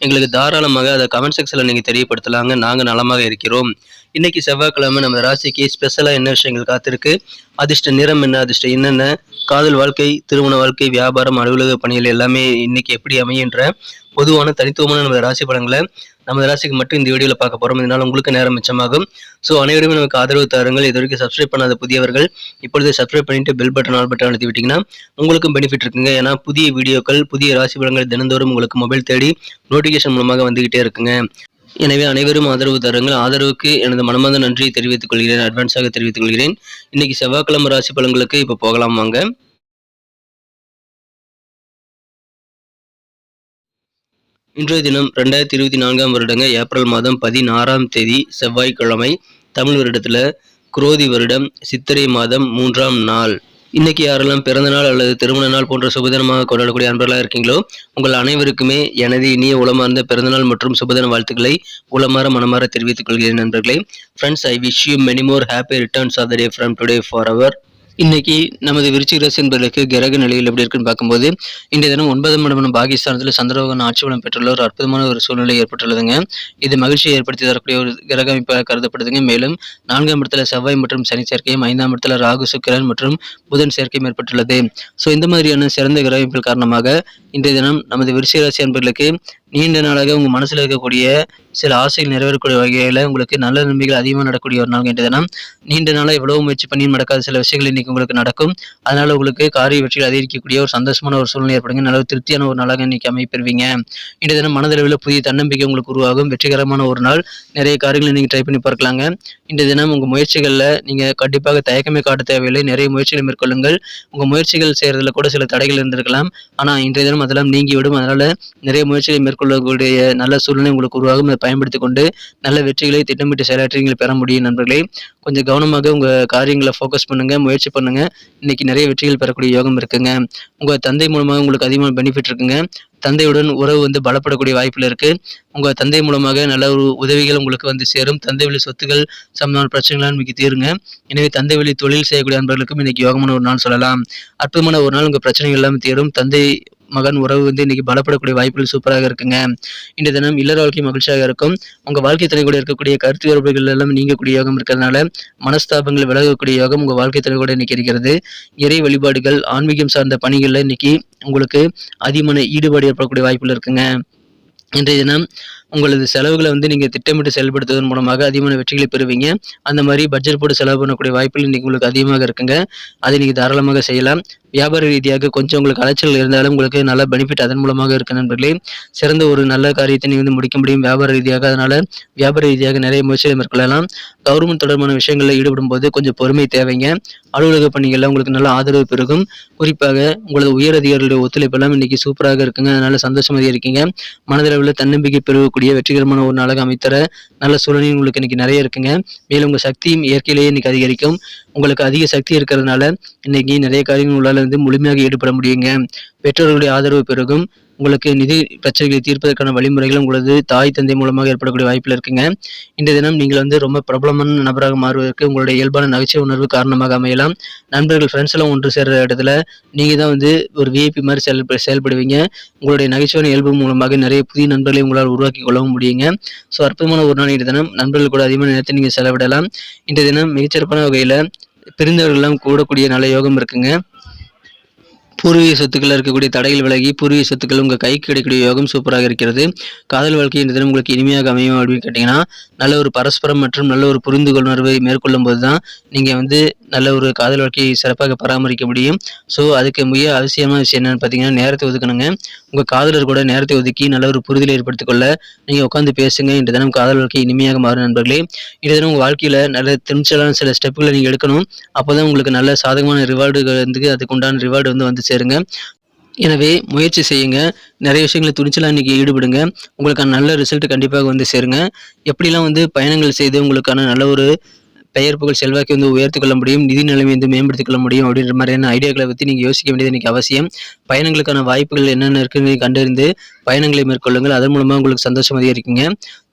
எங்களுக்கு தாராளமாக அதை கமெண்ட் செக்ஷனில் நீங்கள் தெரியப்படுத்தலாங்க. நாங்கள் நலமாக இருக்கிறோம். இன்னைக்கு செவ்வாய்க்கிழமை நம்ம ராசிக்கு ஸ்பெஷலாக என்ன விஷயங்கள் காத்திருக்கு? அதிர்ஷ்ட நிறம் என்ன? அதிர்ஷ்டம் என்னென்ன காதல் வாழ்க்கை திருமண வாழ்க்கை வியாபாரம் அலுவலக பணிகள் எல்லாமே இன்னைக்கு எப்படி அமையன்ற பொதுவான தனித்துவமான நம்ம ராசி படங்களை நமது ராசிக்கு மட்டும் இந்த வீடியோவில் பார்க்க போகிறோம் இதனால் உங்களுக்கு நேரம் மிச்சமாகும். ஸோ அனைவருமே நமக்கு ஆதரவு தாருங்கள். இது வரைக்கும் சப்ஸ்கிரைப் பண்ணாத புதியவர்கள் இப்பொழுது சப்ஸ்கிரைப் பண்ணிட்டு பெல் பட்டன் ஆல் பட்டன் அழுத்தி விட்டிங்கன்னா உங்களுக்கும் பெனிஃபிட் இருக்குங்க. ஏன்னா புதிய வீடியோக்கள் புதிய ராசி பலன்கள் தினந்தோறும் உங்களுக்கு மொபைல் தேடி நோட்டிஃபிகேஷன் மூலமாக வந்துகிட்டே இருக்குங்க. எனவே அனைவரும் ஆதரவு தருங்கள். ஆதரவுக்கு எனது மனமார்ந்த நன்றியை தெரிவித்துக் கொள்கிறேன். அட்வான்ஸாக தெரிவித்துக் கொள்கிறேன். இன்னைக்கு செவ்வாய்க்கிழமை ராசி பலன்களுக்கு இப்போ போகலாம் வாங்க. இன்றைய தினம் ரெண்டாயிரத்தி இருபத்தி நான்காம் வருடங்க ஏப்ரல் மாதம் பதினாறாம் தேதி செவ்வாய்க்கிழமை தமிழ் வருடத்தில் குரோதி வருடம் சித்திரை மாதம் மூன்றாம் நாள். இன்னைக்கு யாரெல்லாம் பிறந்த நாள் அல்லது திருமண நாள் போன்ற சுபதினமாக கொண்டாடக்கூடிய அன்பர்களாக இருக்கீங்களோ உங்கள் அனைவருக்குமே எனது இனிய உளமார்ந்த பிறந்தநாள் மற்றும் சுபதின வாழ்த்துக்களை உளமாற மனமாற தெரிவித்துக் கொள்கிறேன் நண்பர்களே. Friends I wish you many more happy returns of the day from today for our இன்னைக்கு நமது விருச்சிக ராசி என்பதற்கு கிரக நிலையில் எப்படி இருக்குன்னு பார்க்கும்போது இன்றைய தினம் ஒன்பதாம் இடமான பாகிஸ்தானத்தில் சந்திரபகன் ஆட்சி பலம் பெற்றுள்ள ஒரு அற்புதமான ஒரு சூழ்நிலை ஏற்பட்டுள்ளதுங்க. இது மகிழ்ச்சியை ஏற்படுத்தி தரக்கூடிய ஒரு கிரக அமைப்பாக கருதப்படுதுங்க. மேலும் நான்காம் இடத்துல செவ்வாய் மற்றும் சனி சேர்க்கையும் ஐந்தாம் இடத்துல ராகு சுக்கிரன் மற்றும் புதன் சேர்க்கையும் ஏற்பட்டுள்ளது. ஸோ இந்த மாதிரியான சிறந்த கிரக அமைப்பின் காரணமாக இன்றைய தினம் நமது விருச்சிக ராசி அன்பர்களுக்கு நீண்ட நாளாக உங்கள் மனசில் இருக்கக்கூடிய சில ஆசைகள் நிறைவேறக்கூடிய வகையில் உங்களுக்கு நல்ல நன்மைகள் அதிகமாக நடக்கக்கூடிய ஒரு நாள் இன்றைய தினம். நீண்ட நாளாக எவ்வளவு முயற்சி பண்ணியும் நடக்காத சில விஷயங்கள் இன்னைக்கு உங்களுக்கு நடக்கும். அதனால உங்களுக்கு காரிய வெற்றிகள் அதிகரிக்கக்கூடிய ஒரு சந்தோஷமான ஒரு சூழ்நிலை ஏற்படுங்க. நல்ல திருப்தியான ஒரு நாளாக இன்னைக்கு அமைப்பெறுவீங்க. இன்றைய தினம் மனதளவில் புதிய தன்னம்பிக்கை உங்களுக்கு உருவாகும். வெற்றிகரமான ஒரு நாள். நிறைய காரியங்களை நீங்கள் ட்ரை பண்ணி பார்க்கலாங்க. இன்றைய தினம் உங்கள் முயற்சிகளில் நீங்கள் கண்டிப்பாக தயக்கமே காட்ட தேவையில்லை. நிறைய முயற்சிகளை மேற்கொள்ளுங்கள். உங்கள் முயற்சிகள் செய்கிறதுல கூட சில தடைகள் இருந்திருக்கலாம். ஆனால் இன்றைய தினம் அதெல்லாம் நீங்கிவிடும். அதனால் நிறைய முயற்சிகளை மேற்கொள்ளக்கூடிய நல்ல சூழ்நிலை உங்களுக்கு உருவாகும். அதை பயன்படுத்தி கொண்டு நல்ல வெற்றிகளை திட்டமிட்டு செயலாற்றி நீங்கள் பெற முடியும் நண்பர்களே. கொஞ்சம் கவனமாக உங்கள் காரியங்களை ஃபோக்கஸ் பண்ணுங்கள் முயற்சி பண்ணுங்க. இன்னைக்கு நிறைய வெற்றிகள் பெறக்கூடிய யோகம் இருக்குங்க. உங்கள் தந்தை மூலமாக உங்களுக்கு அதிகமான பெனிஃபிட் இருக்குங்க. தந்தையுடன் உறவு வந்து பலப்படக்கூடிய வாய்ப்பில் இருக்கு. உங்க தந்தை மூலமாக நல்ல ஒரு உதவிகள் உங்களுக்கு வந்து சேரும். தந்தை வழி சொத்துக்கள் சம்பந்தமான பிரச்சனைகளாக இன்றைக்கி தீருங்க. எனவே தந்தை வழி தொழில் செய்யக்கூடிய அன்பர்களுக்கும் இன்னைக்கு யோகமான ஒரு நாள் சொல்லலாம். அற்புதமான ஒரு நாள் உங்க பிரச்சனைகள் எல்லாம் தீரும் தந்தை மகன் உறவு வந்து இன்னைக்கு பலப்படக்கூடிய வாய்ப்புகள் சூப்பராக இருக்குங்க. இன்றைய தினம் இல்லற வாழ்க்கை மகிழ்ச்சியாக இருக்கும். உங்க வாழ்க்கை துணை கூட இருக்கக்கூடிய கருத்து வேறுபாடுகள் எல்லாம் நீங்கக்கூடிய யோகம் இருக்கிறதுனால மனஸ்தாபங்கள் விலகக்கூடிய யோகம் உங்க வாழ்க்கை துணை கூட இன்னைக்கு இருக்கிறது. இறை வழிபாடுகள் ஆன்மீகம் சார்ந்த பணிகள்ல இன்னைக்கு உங்களுக்கு அதிகமான ஈடுபாடு ஏற்படக்கூடிய வாய்ப்புகள் இருக்குங்க. இன்றைய தினம் உங்களது செலவுகளை வந்து நீங்கள் திட்டமிட்டு செயல்படுத்துவதன் மூலமாக அதிகமான வெற்றிகளை பெறுவீங்க. அந்த மாதிரி பட்ஜெட் போட்டு செலவு பண்ணக்கூடிய வாய்ப்புகள் இன்றைக்கி உங்களுக்கு அதிகமாக இருக்குங்க. அதை நீங்கள் தாராளமாக செய்யலாம். வியாபார ரீதியாக கொஞ்சம் உங்களுக்கு அலைச்சல் இருந்தாலும் உங்களுக்கு நல்ல பெனிஃபிட் அதன் மூலமாக இருக்கு நண்பர்களே. சிறந்த ஒரு நல்ல காரியத்தை நீங்கள் வந்து முடிக்க முடியும் வியாபார ரீதியாக. அதனால் வியாபார ரீதியாக நிறைய முயற்சிகளை மேற்கொள்ளலாம். கவர்மெண்ட் தொடர்பான விஷயங்களில் ஈடுபடும் போது கொஞ்சம் பொறுமை தேவைங்க. அலுவலக பணிகளில் உங்களுக்கு நல்ல ஆதரவு பெருகும். குறிப்பாக உங்களது உயர் அதிகாரிகளுடைய ஒத்துழைப்பெல்லாம் இன்னைக்கு சூப்பராக இருக்குங்க. அதனால சந்தோஷமாக இருக்கீங்க. மனதளவில் தன்னம்பிக்கை இருக்கக்கூடிய வெற்றிகரமான ஒரு நாளாக அமைத்தர நல்ல சூழ்நிலை உங்களுக்கு இன்னைக்கு நிறைய இருக்குங்க. மேலும் உங்கள் சக்தியும் இயற்கையிலேயே இன்னைக்கு அதிகரிக்கும். உங்களுக்கு அதிக சக்தி இருக்கிறதுனால இன்னைக்கு நிறைய காரியங்கள் உங்களால் வந்து முழுமையாக ஈடுபட முடியுங்க. பெற்றோர்களுடைய ஆதரவு பெருகும். உங்களுக்கு நிதி பிரச்சனைகளை தீர்ப்பதற்கான வழிமுறைகள் உங்களது தாய் தந்தை மூலமாக ஏற்படக்கூடிய வாய்ப்பில் இருக்குங்க. இந்த தினம் நீங்கள் வந்து ரொம்ப பிரபலமான நபராக மாறுவதற்கு உங்களுடைய இயல்பான நகைச்சுவை உணர்வு காரணமாக அமையலாம். நண்பர்கள் ஃப்ரெண்ட்ஸ் எல்லாம் ஒன்று சேர்ற இடத்துல நீங்கள் தான் வந்து ஒரு விஐபி மாதிரி செயல் செயல்படுவீங்க. உங்களுடைய நகைச்சுவையான இயல்பு மூலமாக நிறைய புதிய நண்பர்களை உங்களால் உருவாக்கி கொள்ளவும் முடியுங்க. ஸோ அற்புதமான ஒரு நாள் இந்த தினம். நண்பர்கள் கூட அதிகமான நேரத்தை நீங்கள் செலவிடலாம். இந்த தினம் மிகச்சிறப்பான வகையில் பிரிந்தவர்கள்லாம் கூடக்கூடிய நல்ல யோகம் இருக்குங்க. பூர்வீக சொத்துக்கள் இருக்கக்கூடிய தடைகள் விலகி பூர்வீக சொத்துக்கள் உங்கள் கைக்கு கிடைக்கக்கூடிய யோகம் சூப்பராக இருக்கிறது. காதல் வாழ்க்கை இந்த தினம் உங்களுக்கு இனிமையாக அமையும் அப்படின்னு கேட்டிங்கன்னா நல்ல ஒரு பரஸ்பரம் மற்றும் நல்ல ஒரு புரிந்து கொள்ளுணர்வை மேற்கொள்ளும் போது தான் நீங்கள் வந்து நல்ல ஒரு காதல் வாழ்க்கையை சிறப்பாக பராமரிக்க முடியும். ஸோ அதுக்கு மிக அவசியமான விஷயம் என்னென்னு பார்த்தீங்கன்னா நேரத்தை ஒதுக்கணுங்க. உங்கள் காதலர் கூட நேரத்தை ஒதுக்கி நல்ல ஒரு புரிதலை ஏற்படுத்திக் கொள்ள நீங்கள் உட்காந்து பேசுங்க. இன்று தினம் காதல் வாழ்க்கை இனிமையாக மாறும் நண்பர்களே. இன்று தினம் உங்கள் வாழ்க்கையில் நல்ல திருச்சலான சில ஸ்டெப்புகளை நீங்கள் எடுக்கணும். அப்போ தான் உங்களுக்கு நல்ல சாதகமான ரிவார்டுகள் வந்து அதுக்கு உண்டான ரிவார்டு வந்து வந்து சேருங்க. எனவே முயற்சி செய்யுங்க. நிறைய விஷயங்களை துணிச்சலாக இன்றைக்கி ஈடுபடுங்க. உங்களுக்கான நல்ல ரிசல்ட் கண்டிப்பாக வந்து சேருங்க. எப்படிலாம் வந்து பயணங்கள் செய்து உங்களுக்கான நல்ல ஒரு பெயர் புகழ் செல்வாக்கி வந்து உயர்த்திக் கொள்ள முடியும் நிதி நிலைமை வந்து மேம்படுத்திக் கொள்ள முடியும் அப்படின்ற மாதிரியான ஐடியாக்களை பற்றி நீங்கள் யோசிக்க வேண்டியது இன்றைக்கி அவசியம். பயணங்களுக்கான வாய்ப்புகள் என்னென்ன இருக்குன்னு கண்டறிந்து பயணங்களை மேற்கொள்ளுங்கள். அதன் மூலமாக உங்களுக்கு சந்தோஷம் அதிகரிக்குங்க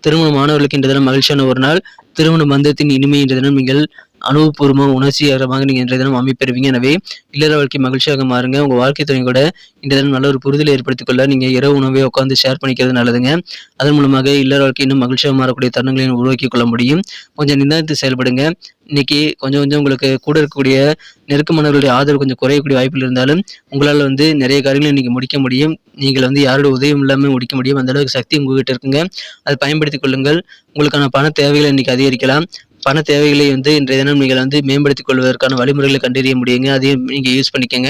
திருமணமானவர்களுக்கு இன்ற தினம் மகிழ்ச்சியான ஒரு நாள். திருமண பந்தத்தின் இனிமை என்ற தினம் நீங்கள் அனுபவபூர்வமாக உணர்ச்சிகரமாக நீங்கள் இன்றைய தினம் அமைப்பெறுவீங்க எனவே இல்லற வாழ்க்கை மகிழ்ச்சியாக மாறுங்க. உங்கள் வாழ்க்கை துணை கூட இந்த தினம் நல்ல ஒரு புரிதலை ஏற்படுத்திக் கொள்ள நீங்கள் இரவு உணவை உட்காந்து ஷேர் பண்ணிக்கிறது நல்லதுங்க. அதன் மூலமாக இல்லற வாழ்க்கை இன்னும் மகிழ்ச்சியாக மாறக்கூடிய தருணங்களை உருவாக்கி கொள்ள முடியும். கொஞ்சம் நிதானித்து செயல்படுங்க. இன்னைக்கு கொஞ்சம் கொஞ்சம் உங்களுக்கு கூட இருக்கக்கூடிய நெருக்கமானவர்களுடைய ஆதரவு கொஞ்சம் குறையக்கூடிய வாய்ப்பில் இருந்தாலும் உங்களால் வந்து நிறைய காரியங்களை இன்னைக்கு முடிக்க முடியும். நீங்கள் வந்து யாரோட உதவியும் இல்லாமல் முடிக்க முடியும். அந்த அளவுக்கு சக்தி உங்ககிட்ட இருக்குங்க. அதை பயன்படுத்திக் கொள்ளுங்கள். உங்களுக்கான பண தேவைகளை இன்னைக்கு அதிகரிக்கலாம். பண தேவைகளை வந்து இன்றைய தினம் நீங்கள் வந்து மேம்படுத்திக் கொள்வதற்கான வழிமுறைகளை கண்டறிய முடியுங்க. அதையும் நீங்கள் யூஸ் பண்ணிக்கோங்க.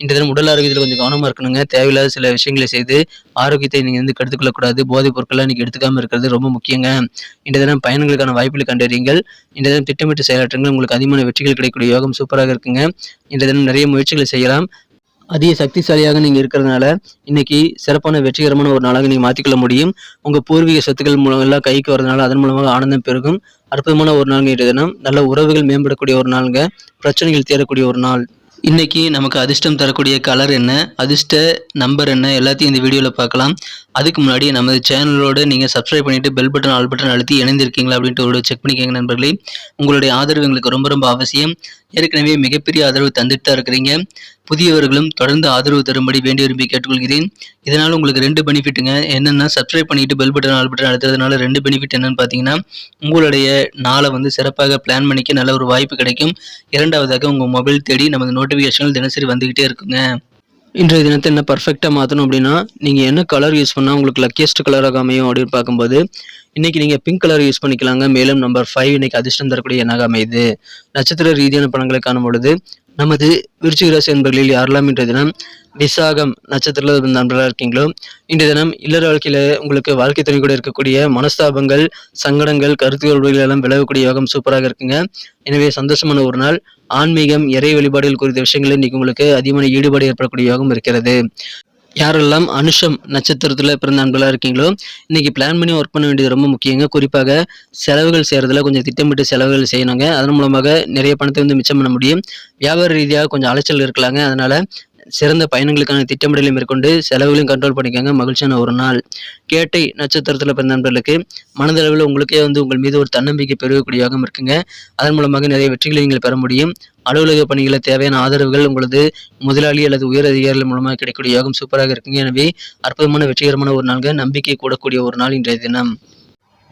இன்றைய தினம் உடல் ஆரோக்கியத்தில் கொஞ்சம் கவனமாக இருக்கணுங்க. தேவையில்லாத சில விஷயங்களை செய்து ஆரோக்கியத்தை நீங்கள் வந்து கெடுத்துக்கொள்ளக்கூடாது. போதைப் பொருட்கள்லாம் நீங்கள் எடுத்துக்காமல் இருக்கிறது ரொம்ப முக்கியங்க. இன்றைய தினம் பயணங்களுக்கான வாய்ப்புகளை கண்டறியுங்கள். இன்றைய தினம் திட்டமிட்டு செயலாற்றுங்கள். உங்களுக்கு அதிகமான வெற்றிகள் கிடைக்கக்கூடிய யோகம் சூப்பராக இருக்குங்க. இன்றைய தினம் நிறைய முயற்சிகளை செய்யலாம். அதிக சக்திசாலியாக நீங்கள் இருக்கிறதுனால இன்னைக்கு சிறப்பான வெற்றிகரமான ஒரு நாளாக நீங்கள் மாற்றிக்கொள்ள முடியும். உங்கள் பூர்வீக சொத்துக்கள் மூலம் எல்லாம் கைக்கு வரதுனால அதன் மூலமாக ஆனந்தம் பெருகும். அற்புதமான ஒரு நாள் இன்றைய தினம். நல்ல உறவுகள் மேம்படக்கூடிய ஒரு நாளுங்க. பிரச்சனைகள் தேரக்கூடிய ஒரு நாள். இன்னைக்கு நமக்கு அதிர்ஷ்டம் தரக்கூடிய கலர் என்ன? அதிர்ஷ்ட நம்பர் என்ன? எல்லாத்தையும் இந்த வீடியோவில் பார்க்கலாம். அதுக்கு முன்னாடி நமது சேனலோடு நீங்கள் சப்ஸ்கிரைப் பண்ணிவிட்டு பெல் பட்டன் ஆல் பட்டன் அழுத்தி இணைந்திருக்கீங்களா அப்படின்ட்டு ஒரு செக் பண்ணிக்கோங்க நண்பர்களே. உங்களுடைய ஆதரவு எங்களுக்கு ரொம்ப ரொம்ப அவசியம். ஏற்கனவே மிகப்பெரிய ஆதரவு தந்துட்டு தான் இருக்கிறீங்க. புதியவர்களும் தொடர்ந்து ஆதரவு தரும்படி வேண்டி விரும்பி கேட்டுக்கொள்கிறேன். இதனால் உங்களுக்கு ரெண்டு பெனிஃபிட்டுங்க என்னென்னா சப்ஸ்கிரைப் பண்ணிட்டு பெல் பட்டன் ஆல் பட்டன் அழுத்துறதுனால ரெண்டு பெனிஃபிட் என்னன்னு பார்த்தீங்கன்னா உங்களுடைய நாளை வந்து சிறப்பாக பிளான் பண்ணிக்க நல்ல ஒரு வாய்ப்பு கிடைக்கும். இரண்டாவதாக உங்கள் மொபைல் தேடி நமது நோட்டிஃபிகேஷன்கள் தினசரி வந்துக்கிட்டே இருக்குங்க. இன்றைய தினத்தை என்ன பர்ஃபெக்டாக மாற்றணும் அப்படின்னா நீங்கள் என்ன கலர் யூஸ் பண்ணால் உங்களுக்கு லக்கியஸ்ட் கலராக அமையும் அப்படின்னு பார்க்கும்போது இன்றைக்கி நீங்கள் பிங்க் கலர் யூஸ் பண்ணிக்கலாங்க. மேலும் நம்பர் ஃபைவ் இன்னைக்கு அதிர்ஷ்டம் தரக்கூடிய எண்ணாக அமையுது. நட்சத்திர ரீதியான படங்களை காணும் பொழுது நமது விருச்சிக ராசி என்பர்களில் யாரெல்லாம் இன்றைய தினம் விசாகம் நட்சத்திரத்தில் நண்பர்களாக இருக்கீங்களோ இன்றைய தினம் இல்லற வாழ்க்கையில் உங்களுக்கு வாழ்க்கை துணை கூட இருக்கக்கூடிய மனஸ்தாபங்கள் சங்கடங்கள் கருத்து எல்லாம் விலகக்கூடிய யோகம் சூப்பராக இருக்குங்க. எனவே சந்தோஷமான ஒரு நாள். ஆன்மீகம் இறை வழிபாடுகள் குறித்த விஷயங்களில் இன்னைக்கு உங்களுக்கு அதிகமான ஈடுபாடு ஏற்படக்கூடிய யோகம் இருக்கிறது. யாரெல்லாம் அனுஷம் நட்சத்திரத்தில் பிறந்த அன்பெல்லாம் இருக்கீங்களோ இன்னைக்கு பிளான் பண்ணி ஒர்க் பண்ண வேண்டியது ரொம்ப முக்கியங்க. குறிப்பாக செலவுகள் செய்கிறதுல கொஞ்சம் திட்டமிட்டு செலவுகள் செய்யணுங்க. அதன் மூலமாக நிறைய பணத்தை வந்து மிச்சம் பண்ண முடியும். வியாபார ரீதியாக கொஞ்சம் அலைச்சல் இருக்கலாங்க. அதனால சிறந்த பயணங்களுக்கான திட்டமிடலை மேற்கொண்டு செலவுகளையும் கண்ட்ரோல் பண்ணிக்கோங்க. மகிழ்ச்சியான ஒரு நாள். கேட்டை நட்சத்திரத்தில் பிறந்த நண்பர்களுக்கு மனதளவில் உங்களுக்கே வந்து உங்கள் மீது ஒரு தன்னம்பிக்கை பெருகக்கூடியதாகவும் இருக்குங்க. அதன் மூலமாக நிறைய வெற்றிகளை நீங்கள் பெற முடியும். அலுவலக பணிகளை தேவையான ஆதரவுகள் உங்களது முதலாளி அல்லது உயர் அதிகாரிகள் மூலமாக கிடைக்கக்கூடிய யோகம் சூப்பராக இருக்குங்க. எனவே அற்புதமான வெற்றிகரமான ஒரு நாள்கள் நம்பிக்கை கூடக்கூடிய ஒரு நாள் இன்றைய தினம்.